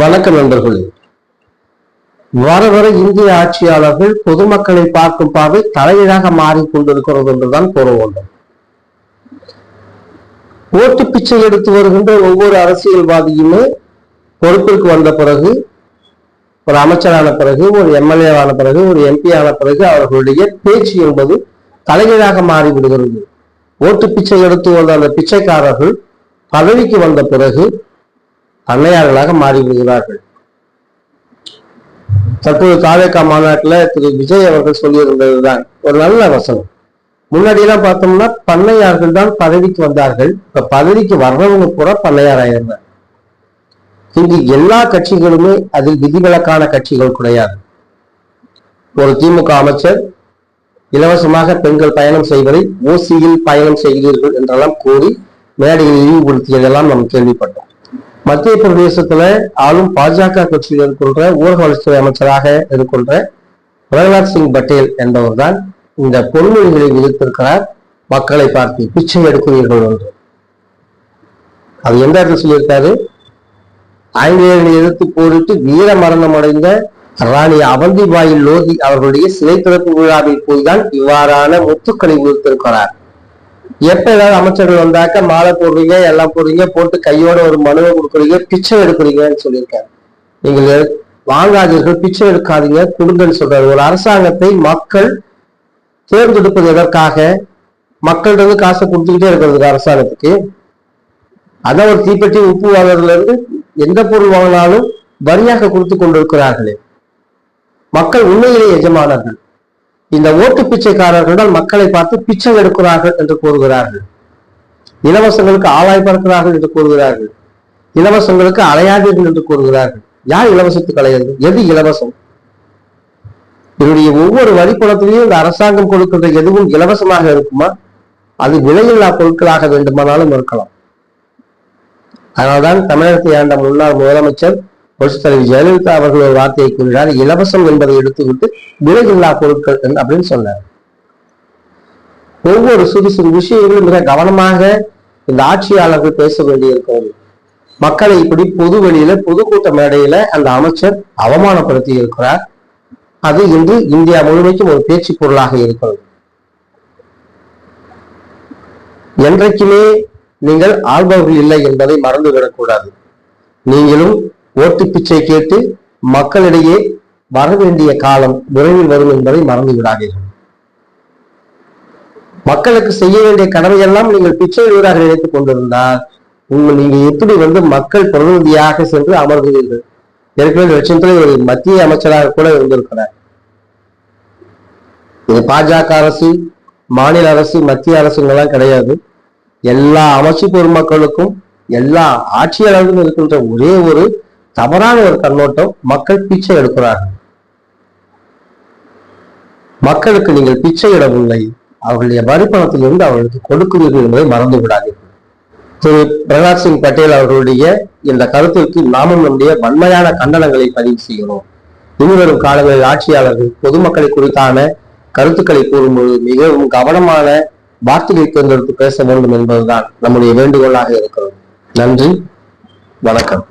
வணக்கம் நண்பர்களே. வர வர இந்திய ஆட்சியாளர்கள் பொதுமக்களை பார்க்கும் பார்வை தலையீடாக மாறிக்கொண்டிருக்கிறது என்றுதான் கூற வேண்டும். ஓட்டு பிச்சை எடுத்து வருகின்ற ஒவ்வொரு அரசியல்வாதியுமே பொறுப்பிற்கு வந்த பிறகு ஒரு அமைச்சரான பிறகு ஒரு எம்எல்ஏ ஆன பிறகு ஒரு எம்பி ஆன பிறகு அவர்களுடைய பேச்சு என்பது தலைகீழாக மாறிவிடுகிறது ஓட்டு பிச்சை எடுத்து வந்த அந்த பிச்சைக்காரர்கள் பதவிக்கு வந்த பிறகு அன்னையார்களாக மாறிவிடுகிறார்கள். தற்போது தாவேக்கா மாநாட்டில் திரு விஜய் அவர்கள் சொல்லியிருந்ததுதான் ஒரு நல்ல வசனம். முன்னாடி எல்லாம் பார்த்தோம்னா பண்ணையார்கள் தான் பதவிக்கு வந்தார்கள். இப்ப பதவிக்கு வர்றவங்க கூட பண்ணையார் ஆயிருந்தார் இங்கு எல்லா கட்சிகளுமே அதில் விதிவிலக்கான கட்சிகள் கிடையாது. ஒரு திமுக அமைச்சர் இலவசமாக பெண்கள் பயணம் செய்வதை ஓசியில் பயணம் செய்கிறீர்கள் என்றெல்லாம் கூறி மேடையில் இழிவுபடுத்தியதெல்லாம் நாம் கேள்விப்பட்டோம். மத்திய பிரதேசத்துல ஆளும் பாஜக கட்சியில் இருக்கின்ற ஊரக வளர்ச்சித்துறை அமைச்சராக இருக்கின்ற பிரகலாத் சிங் பட்டேல் என்பவர் தான் இந்த பொன்மொழிகளை விதித்திருக்கிறார். மக்களை பார்த்து பிச்சை எடுக்கிறீர்கள் என்று. அது எந்த இடத்துல சொல்லியிருக்காரு? ஆங்கிலேயர்களை எதிர்த்து போரிட்டு வீர மரணம் அடைந்த ராணி அவந்திபாய் லோதி அவர்களுடைய சிலை திறப்பு விழாவில் போய்தான் இவ்வாறான முத்துக்களை விதித்திருக்கிறார் எப்ப ஏதாவது அமைச்சர்கள் வந்தாக்க மாலை போடுறீங்க எல்லாம் போடுறீங்க போட்டு கையோட ஒரு மனுவை கொடுக்குறீங்க பிச்சை எடுக்கிறீங்கன்னு சொல்லியிருக்காரு. நீங்கள் வாங்காதீர்கள் பிச்சை எடுக்காதீங்க கொடுங்கன்னு சொல்றாரு. ஒரு அரசாங்கத்தை மக்கள் தேர்ந்தெடுப்பது எதற்காக? மக்கள்கிட்ட காசை கொடுத்துக்கிட்டே இருக்கிறதுக்கு அரசாங்கத்துக்கு. அதான் ஒரு தீப்பெட்டி உப்பு வாங்குறதுல இருந்து எந்த பொருள் வாங்கினாலும் வரியாக கொடுத்து கொண்டிருக்கிறார்களே. மக்கள் உண்மையிலே எஜமானர்கள். இந்த ஓட்டு பிச்சைக்காரர்கள் மக்களை பார்த்து பிச்சை எடுக்கிறார்கள் என்று கூறுகிறார்கள். இலவசங்களுக்கு ஆளாய் பறக்கிறார்கள் என்று கூறுகிறார்கள். இலவசங்களுக்கு அலையாதீர்கள் என்று கூறுகிறார்கள். யார் இலவசத்துக்கு அலையாது எது இலவசம்? இதனுடைய ஒவ்வொரு வரிப்பணத்திலையும் இந்த அரசாங்கம் கொடுக்கின்ற எதுவும் இலவசமாக இருக்குமா? அது விலையில்லா பொருட்களாக வேண்டுமானாலும் இருக்கலாம். அதனால்தான் தமிழகத்தை ஆண்ட முன்னாள் முதலமைச்சர் தலைவி ஜெயலலிதா அவர்கள் ஒரு வார்த்தையை கூறினார் இலவசம் என்பதை எடுத்துவிட்டு விலையில்லா பொருட்கள் அப்படின்னு சொன்னார். ஒவ்வொரு சிறு சிறு விஷயங்களும் மிக கவனமாக இந்த ஆட்சியாளர்கள் பேச வேண்டியிருக்கிறது. மக்களை இப்படி பொது வெளியில பொதுக்கூட்ட மேடையில அந்த அமைச்சர் அவமானப்படுத்தி இருக்கிறார். அது இன்று இந்தியா முழுமைக்கும் ஒரு பேச்சு பொருளாக இருக்கிறது. என்றைக்குமே நீங்கள் ஆள்பவர்கள் இல்லை என்பதை மறந்துவிடக்கூடாது நீங்களும் ஓட்டு பிச்சை கேட்டு மக்களிடையே வர வேண்டிய காலம் விரைவில் வரும் என்பதை மறந்து விடாதீர்கள் மக்களுக்கு செய்ய வேண்டிய கடமையெல்லாம் நீங்கள் பிச்சை வீடாக நினைத்துக் கொண்டிருந்தால் உங்கள் நீங்க எப்படி வந்து மக்கள் பிரதிநிதியாக சென்று அமர்கிறீர்கள்? ஏற்கனவே லட்சத்துல ஒரு மத்திய அமைச்சராக கூட இருந்திருக்கிறார். இது பாஜக அரசு மாநில அரசு மத்திய அரசுங்கெல்லாம் கிடையாது. எல்லா அமைச்சு பெருமக்களுக்கும் எல்லா ஆட்சியாளர்களும் இருக்கின்ற ஒரே ஒரு தவறான ஒரு கண்ணோட்டம் மக்கள் பிச்சை எடுக்கிறார்கள். மக்களுக்கு நீங்கள் பிச்சை இடவில்லை. அவர்களுடைய வரிப்பணத்திலிருந்து அவர்களுக்கு கொடுக்கிறீர்கள் என்பதை மறந்து விடாதீர்கள். திரு பிரகாஷ் சிங் பட்டேல் அவர்களுடைய இந்த கருத்திற்கு நாமும் நம்முடைய வன்மையான கண்டனங்களை பதிவு செய்கிறோம். இனிவரும் காலங்களில் ஆட்சியாளர்கள் பொதுமக்களை குறித்தான கருத்துக்களை கூறும்போது மிகவும் கவனமான வார்த்தைகளை தேர்ந்தெடுத்து பேச வேண்டும் என்பதுதான் நம்முடைய வேண்டுகோளாக இருக்கிறது. நன்றி வணக்கம்.